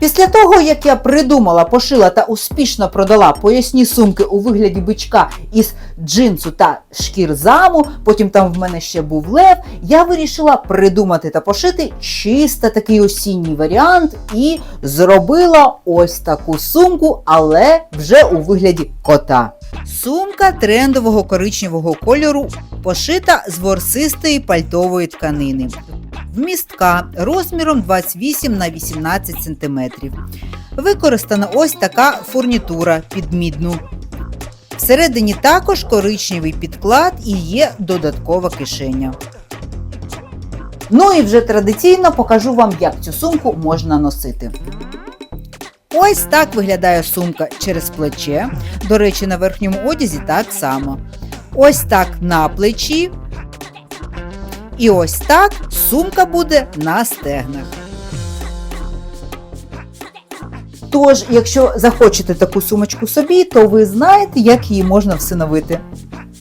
Після того, як я придумала, пошила та успішно продала поясні сумки у вигляді бичка із джинсу та шкір заму, потім там в мене ще був лев, я вирішила придумати та пошити чисто такий осінній варіант і зробила ось таку сумку, але вже у вигляді кота. Сумка трендового коричневого кольору пошита з ворсистої пальтової тканини. Вмістка розміром 28 на 18 см. Використана ось така фурнітура під мідну. Всередині також коричневий підклад і є додаткова кишеня. Ну і вже традиційно покажу вам, як цю сумку можна носити. Ось так виглядає сумка через плече. До речі, на верхньому одязі так само. Ось так на плечі. І ось так сумка буде на стегнах. Тож, якщо захочете таку сумочку собі, то ви знаєте, як її можна всиновити.